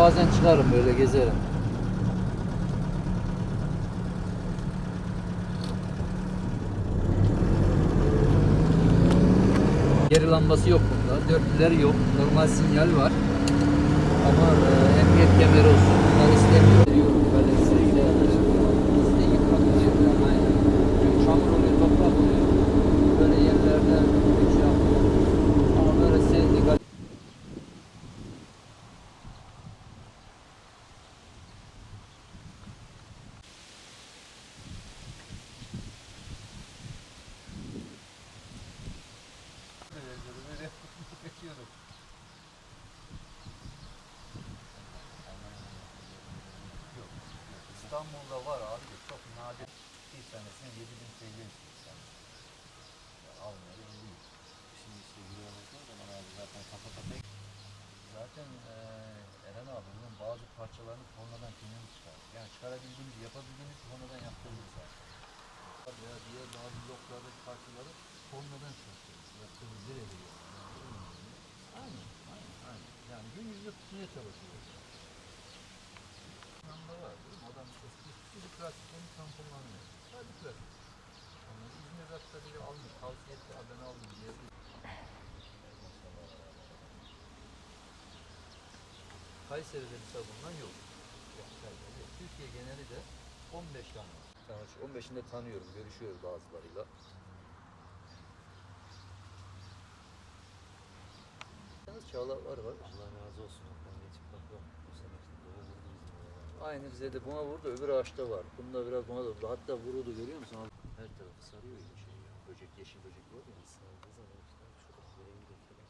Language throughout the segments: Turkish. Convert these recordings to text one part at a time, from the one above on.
Bazen çıkarım böyle gezerim. Geri lambası yok bunda. Dörtlüler yok. Normal sinyal var. Ama e, emniyet kemeri olsun. Bunlar. Diyorum böyle sevgili arkadaşlar. Bizde yıkmak oluyor. Aynen. Çünkü çamur oluyor, toprak oluyor. Böyle yerlerde bir şey yapıyor. Ama böyle sevdik. İstanbul'da var abi de çok nadir. Bir tanesine 7000 TL istiyorsan. Almıyor değil. Şimdi işte buraya bakıyor zaman abi zaten kafa kafaya. Zaten eee Eren abi bunun bazı parçalarını sonradan kendimiz çıkardık. Yani çıkarabildiğimiz, yapabildiğimiz sonradan yaptığımız zaten. Ya diğer bazı bloklardaki parçaları sonradan çıkartıyoruz. Yaptığımız yere geliyor. Aynen, aynen, aynen. Yani gün yüzde tutmaya çalışıyoruz. Anlamda var değil mi? Adam eski bir plastiklerini tam kullanmıyor. Sadece plastik. Ama İzmir hatta bile almıyor. Tavsiye etti, "Aa, ben aldım diye. Kayseri'de mesela bundan yok. Türkiye geneli de 15 tane var. Şu 15'ini de tanıyorum, görüşüyoruz bazılarıyla. Çağlar var. Allah razı olsun. Ben geçip bakıyorum. Bu sene işte dolu vurdu bizim oralara. Aynı bize de buna vurdu, öbür ağaçta var. Bunda biraz buna da. Hatta vuruldu görüyor musun? Her tarafı sarıyor ya şey ya. Böcek, yeşil böcek var ya. Sardığı zaman işte şurada de falan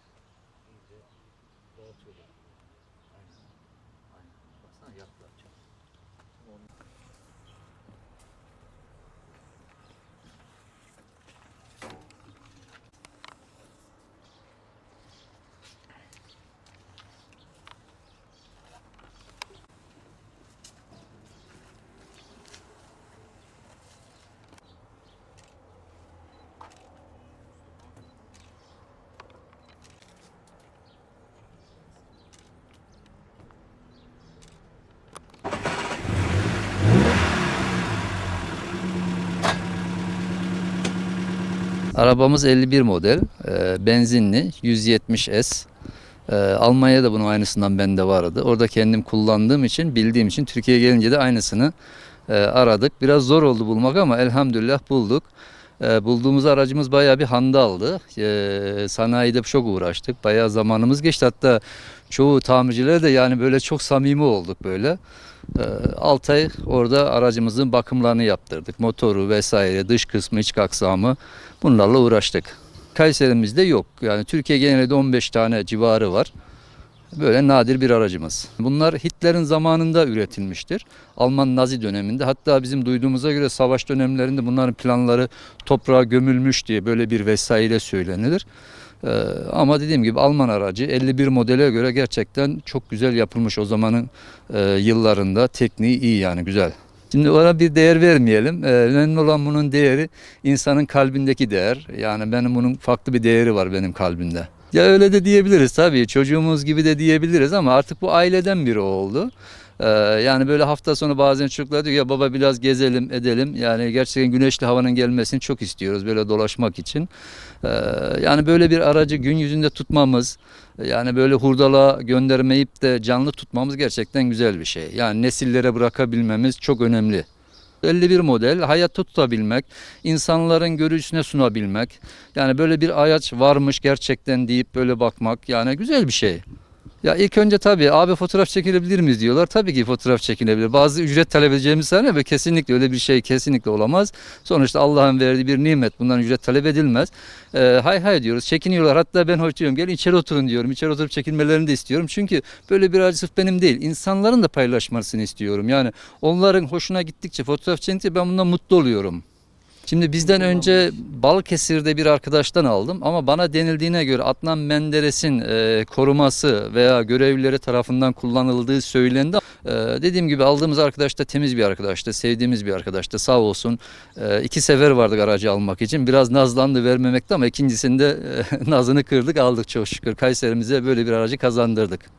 iyice dağıtıyorlar. Arabamız 51 model, e, benzinli, 170S. E, Almanya'da bunun aynısından bende vardı. Orada kendim kullandığım için, bildiğim için Türkiye'ye gelince de aynısını e, aradık. Biraz zor oldu bulmak ama elhamdülillah bulduk. E, bulduğumuz aracımız bayağı bir handaldı. E, sanayide çok uğraştık. Bayağı zamanımız geçti. Hatta çoğu tamircilere de yani böyle çok samimi olduk böyle. 6 ay orada aracımızın bakımlarını yaptırdık. Motoru vesaire, dış kısmı, iç aksamı bunlarla uğraştık. Kayseri'mizde yok. Yani Türkiye genelinde 15 tane civarı var. Böyle nadir bir aracımız. Bunlar Hitler'in zamanında üretilmiştir. Alman Nazi döneminde. Hatta bizim duyduğumuza göre savaş dönemlerinde bunların planları toprağa gömülmüş diye böyle bir vesaire söylenilir. Ee, ama dediğim gibi Alman aracı 51 modele göre gerçekten çok güzel yapılmış o zamanın e, yıllarında. Tekniği iyi yani güzel. Şimdi ona bir değer vermeyelim. Ee, önemli olan bunun değeri insanın kalbindeki değer. Yani benim bunun farklı bir değeri var benim kalbimde. Ya öyle de diyebiliriz tabii. Çocuğumuz gibi de diyebiliriz ama artık bu aileden biri oldu. Ee, yani böyle hafta sonu bazen çocuklar diyor ya baba biraz gezelim edelim. Yani gerçekten güneşli havanın gelmesini çok istiyoruz böyle dolaşmak için. Ee, yani böyle bir aracı gün yüzünde tutmamız, yani böyle hurdala göndermeyip de canlı tutmamız gerçekten güzel bir şey. Yani nesillere bırakabilmemiz çok önemli. 51 model hayatta tutabilmek, insanların görüşüne sunabilmek. Yani böyle bir araç varmış gerçekten deyip böyle bakmak yani güzel bir şey. Ya ilk önce tabii abi fotoğraf çekilebilir miyiz diyorlar. Tabii ki fotoğraf çekilebilir. Bazı ücret talep edeceğimiz sahne ve kesinlikle öyle bir şey kesinlikle olamaz. Sonuçta Allah'ın verdiği bir nimet. Bundan ücret talep edilmez. Ee, hay hay diyoruz. Çekiniyorlar. Hatta ben hoş diyorum. Gelin içeri oturun diyorum. İçeri oturup çekinmelerini de istiyorum. Çünkü böyle bir acı sırf benim değil. insanların da paylaşmasını istiyorum. Yani onların hoşuna gittikçe fotoğraf çektikçe ben bundan mutlu oluyorum. Şimdi bizden önce Balıkesir'de bir arkadaştan aldım ama bana denildiğine göre Adnan Menderes'in e, koruması veya görevlileri tarafından kullanıldığı söylendi. E, dediğim gibi aldığımız arkadaş da temiz bir arkadaştı, sevdiğimiz bir arkadaştı sağ olsun. E, iki sefer vardık aracı almak için. Biraz nazlandı vermemekte ama ikincisinde e, nazını kırdık aldık çok şükür. Kayserimize böyle bir aracı kazandırdık.